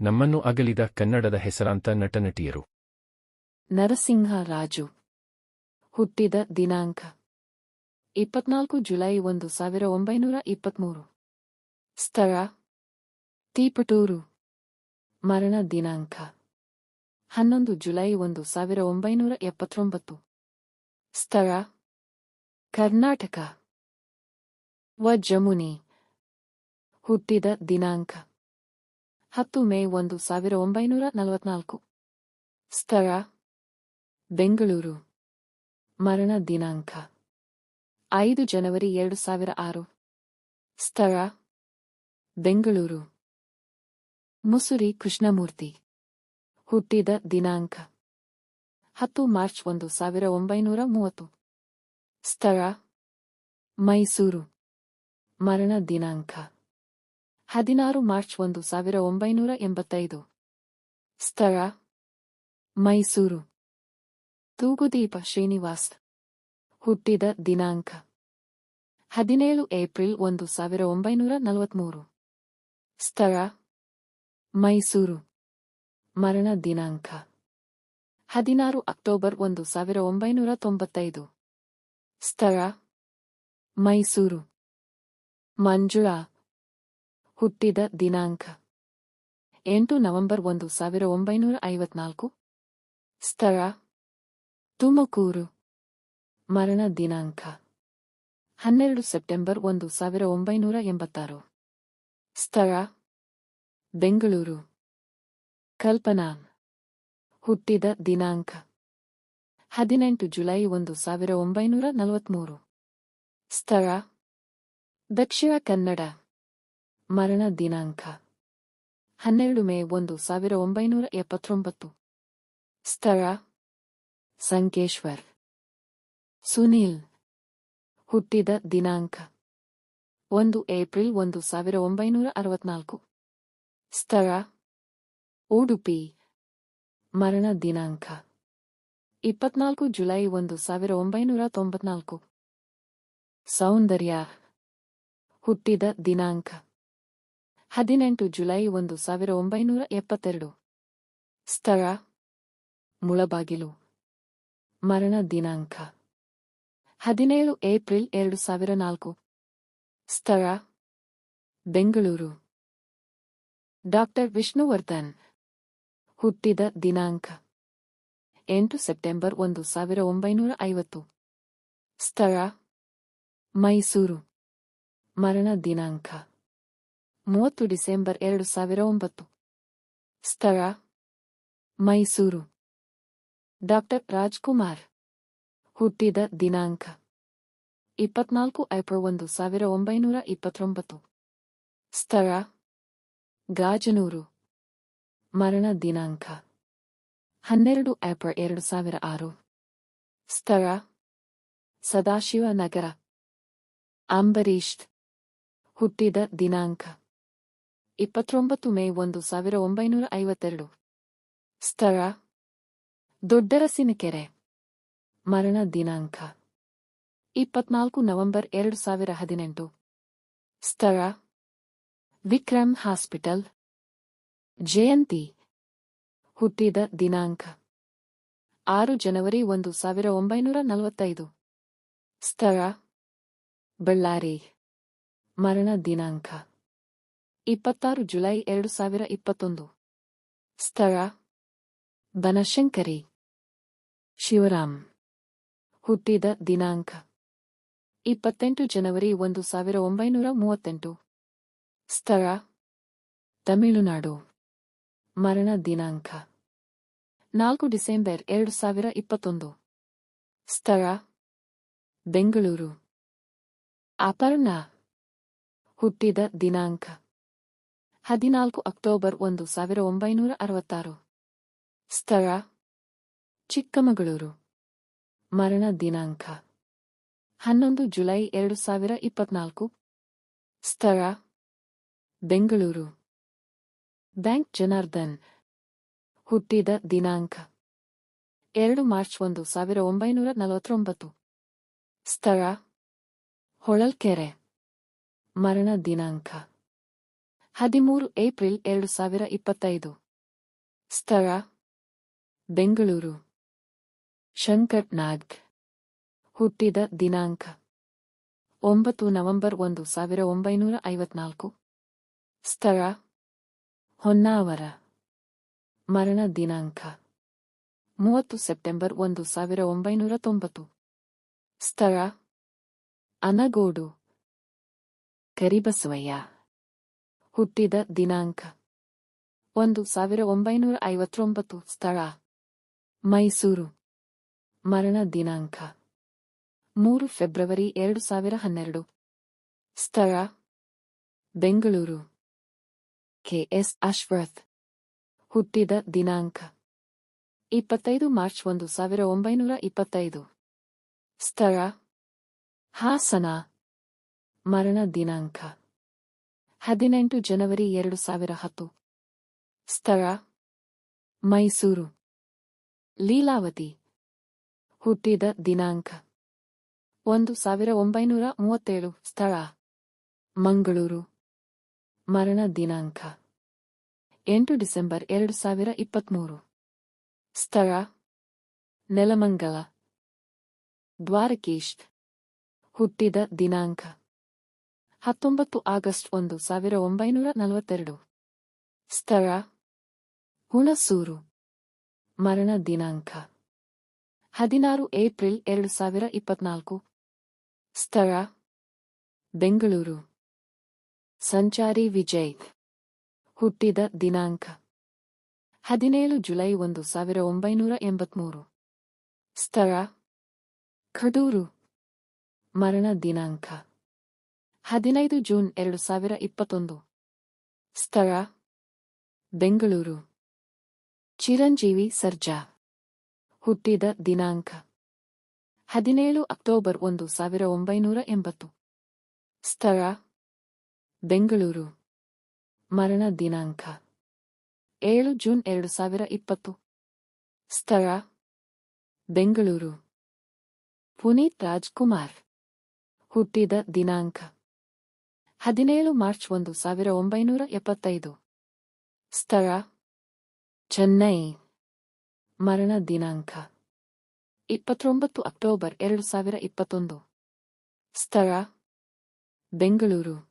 ನಮ್ಮನ್ನು ಅಗಲಿದ ಕನ್ನಡದ ಹೆಸರಾಂತ ನಟನಟಿಯರು. ನರಸಿಂಹ ರಾಜು. ಹುಟ್ಟಿದ ದಿನಾಂಕ. ಇಪ್ಪತ್ನಾಲ್ಕು ಜುಲೈ ಒಂದು ಸಾವಿರ ಒಂಬೈನೂರ ಇಪ್ಪತ್ಮೂರು. ಸ್ಥಳ. ತೀಪಟೂರು. ಮರಣ ದಿನಾಂಕ. ಹನ್ನೊಂದು ಜುಲೈ ಒಂದು ಸಾವಿರ ಒಂಬೈನೂರ ಎಪ್ಪತ್ತೊಂಬತ್ತು. ಸ್ಥಳ. ಕರ್ನಾಟಕ. ವ ಜಮುನಿ ಹುಟ್ಟಿದ ದಿನಾಂಕ. ಹತ್ತು ಮೇ ಒಂದು ಸಾವಿರ ಒಂಬೈನೂರ ನಲವತ್ನಾಲ್ಕು. ಸ್ಥಳ, ಬೆಂಗಳೂರು. ಮರಣ ದಿನಾಂಕ, ಐದು ಜನವರಿ ಎರಡು ಸಾವಿರ ಆರು. ಸ್ಥಳ, ಬೆಂಗಳೂರು. ಮುಸುರಿ ಕೃಷ್ಣಮೂರ್ತಿ. ಹುಟ್ಟಿದ ದಿನಾಂಕ, ಹತ್ತು ಮಾರ್ಚ್ ಒಂದು ಸಾವಿರ ಒಂಬೈನೂರ ಮೂವತ್ತು. ಸ್ಥಳ, ಮೈಸೂರು. ಮರಣ ದಿನಾಂಕ ಹದಿನಾರು ಮಾರ್ಚ್ ಒಂದು ಸಾವಿರ ಒಂಬೈನೂರ ಎಂಬತ್ತೈದು. ಸ್ಥಳ, ಮೈಸೂರು. ತೂಗುದೀಪ ಶ್ರೀನಿವಾಸ್. ಹುಟ್ಟಿದ ದಿನಾಂಕ, ಹದಿನೇಳು ಏಪ್ರಿಲ್ ಒಂದು ಸಾವಿರ ಒಂಬೈನೂರ ನಲವತ್ಮೂರು. ಸ್ಥಳ, ಮೈಸೂರು. ಮರಣ ದಿನಾಂಕ, ಹದಿನಾರು ಅಕ್ಟೋಬರ್ ಒಂದು ಸಾವಿರ ಒಂಬೈನೂರ ತೊಂಬತ್ತೈದು. ಸ್ಥಳ, ಮೈಸೂರು. ಮಂಜುಳಾ. ಹುಟ್ಟಿದ ದಿನಾಂಕ. ಎಂಟು ನವೆಂಬರ್ ಒಂದು ಸಾವಿರ ಒಂಬೈನೂರ ಐವತ್ನಾಲ್ಕು. ಸ್ಥಳ. ತುಮಕೂರು. ಮರಣ ದಿನಾಂಕ. ಹನ್ನೆರಡು ಸೆಪ್ಟೆಂಬರ್ ಒಂದು ಸಾವಿರ ಒಂಬೈನೂರ ಎಂಬತ್ತಾರು. ಸ್ಥಳ. ಬೆಂಗಳೂರು. ಕಲ್ಪನಾ. ಹುಟ್ಟಿದ ದಿನಾಂಕ. ಹದಿನೆಂಟು ಜುಲೈ ಒಂದು ಸಾವಿರ ಒಂಬೈನೂರ ನಲವತ್ಮೂರು. ಸ್ಥಳ. ದಕ್ಷಿಣ ಕನ್ನಡ. ಮರಣ ದಿನಾಂಕ. ಹನ್ನೆರಡು ಮೇ ಒಂದು ಸಾವಿರ ಒಂಬೈನೂರ ಎಪ್ಪತ್ತೊಂಬತ್ತು. ಸ್ಥಳ. ಸಂಕೇಶ್ವರ್. ಸುನೀಲ್. ಹುಟ್ಟಿದ ದಿನಾಂಕ. ಒಂದು ಏಪ್ರಿಲ್ ಒಂದು ಸಾವಿರ ಒಂಬೈನೂರ ಅರವತ್ನಾಲ್ಕು. ಸ್ಥಳ. ಉಡುಪಿ. ಮರಣ ದಿನಾಂಕ. ಇಪ್ಪತ್ನಾಲ್ಕು ಜುಲೈ ಒಂದು ಸಾವಿರ ಒಂಬೈನೂರ ತೊಂಬತ್ನಾಲ್ಕು. ಸೌಂದರ್ಯ. ಹುಟ್ಟಿದ ದಿನಾಂಕ. ಹದಿನೆಂಟು ಜುಲೈ ಒಂದು ಸಾವಿರ ಒಂಬೈನೂರ ಎಪ್ಪತ್ತೆರಡು. ಸ್ಥಳ, ಮುಳಬಾಗಿಲು. ಮರಣ ದಿನಾಂಕ. ಹದಿನೇಳು ಏಪ್ರಿಲ್ ಎರಡು ಸಾವಿರ ನಾಲ್ಕು. ಸ್ಥಳ, ಬೆಂಗಳೂರು. ಡಾಕ್ಟರ್ ವಿಷ್ಣುವರ್ಧನ್. ಹುಟ್ಟಿದ ದಿನಾಂಕ. ಎಂಟು ಸೆಪ್ಟೆಂಬರ್ ಒಂದು ಸಾವಿರ ಒಂಬೈನೂರ ಐವತ್ತು. ಸ್ಥಳ, ಮೈಸೂರು. ಮರಣ ದಿನಾಂಕ. ಮೂವತ್ತು ಡಿಸೆಂಬರ್ ಎರಡು ಸಾವಿರ ಒಂಬತ್ತು. ಸ್ಥಳ, ಮೈಸೂರು. ಡಾಕ್ಟರ್ ರಾಜ್ಕುಮಾರ್. ಹುಟ್ಟಿದ ದಿನಾಂಕ, ಇಪ್ಪತ್ನಾಲ್ಕು ಏಪ್ರಿಲ್ ಒಂದು ಸಾವಿರ ಒಂಬೈನೂರ ಇಪ್ಪತ್ತೊಂಬತ್ತು. ಸ್ಥಳ, ಗಾಜನೂರು. ಮರಣ ದಿನಾಂಕ, ಹನ್ನೆರಡು ಏಪ್ರಿಲ್ ಎರಡು ಸಾವಿರ ಆರು. ಸ್ಥಳ, ಸದಾಶಿವ ನಗರ. ಅಂಬರೀಶ್ ಹುಟ್ಟಿದ ದಿನಾಂಕ ಇಪ್ಪತ್ತೊಂಬತ್ತು ಮೇ ಒಂದು ಸಾವಿರ ಒಂಬೈನೂರ ಐವತ್ತೆರಡು. ಸ್ಥಳ, ದೊಡ್ಡರಸಿನಕೆರೆ. ಮರಣ ದಿನಾಂಕ, ಇಪ್ಪತ್ನಾಲ್ಕು ನವೆಂಬರ್ ಎರಡು ಸಾವಿರ ಹದಿನೆಂಟು. ಸ್ಥಳ, ವಿಕ್ರಮ್ ಹಾಸ್ಪಿಟಲ್. ಜಯಂತಿ, ಹುಟ್ಟಿದ ದಿನಾಂಕ, ಆರು ಜನವರಿ ಒಂದು ಸಾವಿರ ಒಂಬೈನೂರ ನಲವತ್ತೈದು. ಸ್ಥಳ, ಬಳ್ಳಾರಿ. ಮರಣ ದಿನಾಂಕ ಇಪ್ಪತ್ತಾರು ಜುಲೈ ಎರಡು ಸಾವಿರ ಇಪ್ಪತ್ತೊಂದು. ಸ್ಥಳ, ಬನಶಂಕರಿ. ಶಿವರಾಮ್. ಹುಟ್ಟಿದ ದಿನಾಂಕ, ಇಪ್ಪತ್ತೆಂಟು ಜನವರಿ ಒಂದು ಸಾವಿರ ಒಂಬೈನೂರ ಮೂವತ್ತೆಂಟು. ಸ್ಥಳ, ತಮಿಳುನಾಡು. ಮರಣ ದಿನಾಂಕ, ನಾಲ್ಕು ಡಿಸೆಂಬರ್ ಎರಡು ಸಾವಿರ ಇಪ್ಪತ್ತೊಂದು. ಸ್ಥಳ, ಬೆಂಗಳೂರು. ಅಪರ್ಣ. ಹುಟ್ಟಿದ ದಿನಾಂಕ ಹದಿನಾಲ್ಕು ಅಕ್ಟೋಬರ್ ಒಂದು ಸಾವಿರ ಒಂಬೈನೂರ ಅರವತ್ತಾರು. ಸ್ಥಳ, ಚಿಕ್ಕಮಗಳೂರು. ಮರಣ ದಿನಾಂಕ, ಹನ್ನೊಂದು ಜುಲೈ ಎರಡು ಸಾವಿರ ಇಪ್ಪತ್ನಾಲ್ಕು. ಸ್ಥಳ, ಬೆಂಗಳೂರು. ಬ್ಯಾಂಕ್ ಜನಾರ್ದನ್, ಹುಟ್ಟಿದ ದಿನಾಂಕ, ಎರಡು ಮಾರ್ಚ್ ಒಂದು ಸಾವಿರ ಒಂಬೈನೂರ ನಲವತ್ತೊಂಬತ್ತು. ಸ್ಥಳ, ಹೊಳಲ್ಕೆರೆ. ಮರಣ ದಿನಾಂಕ ಹದಿಮೂರು ಏಪ್ರಿಲ್ ಎರಡು ಸಾವಿರ ಇಪ್ಪತ್ತೈದು. ಸ್ಥಳ, ಬೆಂಗಳೂರು. ಶಂಕರ್ ನಾಗ್. ಹುಟ್ಟಿದ ದಿನಾಂಕ, ಒಂಬತ್ತು ನವೆಂಬರ್ ಒಂದು ಸಾವಿರ ಒಂಬೈನೂರ ಐವತ್ನಾಲ್ಕು. ಸ್ಥಳ, ಹೊನ್ನಾವರ. ಮರಣ ದಿನಾಂಕ, ಮೂವತ್ತು ಸೆಪ್ಟೆಂಬರ್ ಒಂದು ಸಾವಿರ ಒಂಬೈನೂರ ತೊಂಬತ್ತು. ಸ್ಥಳ, ಅನಗೋಡು. ಕರಿಬಸವಯ್ಯ. ಹುಟ್ಟಿದ ದಿನಾಂಕ. ಒಂದು ಸಾವಿರ ಒಂಬೈನೂರ ಐವತ್ತೊಂಬತ್ತು ಸ್ಥಳ. ಮೈಸೂರು. ಮರಣ ದಿನಾಂಕ. ಮೂರು ಫೆಬ್ರವರಿ ಎರಡು ಸಾವಿರ ಹನ್ನೆರಡು. ಸ್ಥಳ. ಬೆಂಗಳೂರು. ಕೆಎಸ್ ಅಶ್ವಥ್. ಹುಟ್ಟಿದ ದಿನಾಂಕ. ಇಪ್ಪತ್ತೈದು ಮಾರ್ಚ್ ಒಂದು ಸಾವಿರ ಒಂಬೈನೂರ ಇಪ್ಪತ್ತೈದು. ಸ್ಥಳ. ಹಾಸನ. ಮರಣ ದಿನಾಂಕ. ಹದಿನೆಂಟು ಜನವರಿ ಎರಡು ಸಾವಿರ ಹತ್ತು. ಸ್ಥಳ, ಮೈಸೂರು. ಲೀಲಾವತಿ. ಹುಟ್ಟಿದ ದಿನಾಂಕ. ಒಂದು ಸಾವಿರ ಒಂಬೈನೂರ ಮೂವತ್ತೇಳು. ಸ್ಥಳ, ಮಂಗಳೂರು. ಮರಣ ದಿನಾಂಕ. ಎಂಟು ಡಿಸೆಂಬರ್ ಎರಡು ಸಾವಿರ ಇಪ್ಪತ್ಮೂರು. ಸ್ಥಳ, ನೆಲಮಂಗಲ. ದ್ವಾರಕೀಶ್. ಹುಟ್ಟಿದ ದಿನಾಂಕ. ಹತ್ತೊಂಬತ್ತು ಆಗಸ್ಟ್ ಒಂದು ಸಾವಿರ ಒಂಬೈನೂರ ನಲವತ್ತೆರಡು. ಸ್ಥಳ. ಹುಣಸೂರು. ಮರಣ ದಿನಾಂಕ. ಹದಿನಾರು ಏಪ್ರಿಲ್ ಎರಡು ಸಾವಿರ ಇಪ್ಪತ್ನಾಲ್ಕು. ಸ್ಥಳ. ಬೆಂಗಳೂರು. ಸಂಚಾರಿ ವಿಜಯ್. ಹುಟ್ಟಿದ ದಿನಾಂಕ. ಹದಿನೇಳು ಜುಲೈ ಒಂದು ಸಾವಿರ ಒಂಬೈನೂರ ಎಂಬತ್ಮೂರು. ಸ್ಥಳ. ಖಡೂರು ಮರಣ ದಿನಾಂಕ. ಹದಿನೈದು ಜೂನ್ ಎರಡು ಸಾವಿರ ಇಪ್ಪತ್ತೊಂದು. ಸ್ಥಳ, ಬೆಂಗಳೂರು. ಚಿರಂಜೀವಿ ಸರ್ಜಾ. ಹುಟ್ಟಿದ ದಿನಾಂಕ, ಹದಿನೇಳು ಅಕ್ಟೋಬರ್ ಒಂದು ಸಾವಿರ ಒಂಬೈನೂರ ಎಂಬತ್ತು. ಸ್ಥಳ, ಬೆಂಗಳೂರು. ಮರಣ ದಿನಾಂಕ, ಏಳು ಜೂನ್ ಎರಡು ಸಾವಿರ ಇಪ್ಪತ್ತು. ಸ್ಥಳ, ಬೆಂಗಳೂರು. ಪುನೀತ್ ರಾಜ್ಕುಮಾರ್. ಹುಟ್ಟಿದ ದಿನಾಂಕ ಹದಿನೇಳು ಮಾರ್ಚ್ ಒಂದು ಸಾವಿರ ಒಂಬೈನೂರ ಎಪ್ಪತ್ತೈದು. ಸ್ಥಳ, ಚೆನ್ನೈ. ಮರಣ ದಿನಾಂಕ, ಇಪ್ಪತ್ತೊಂಬತ್ತು ಅಕ್ಟೋಬರ್ ಎರಡು ಸಾವಿರ ಇಪ್ಪತ್ತೊಂದು. ಸ್ಥಳ, ಬೆಂಗಳೂರು.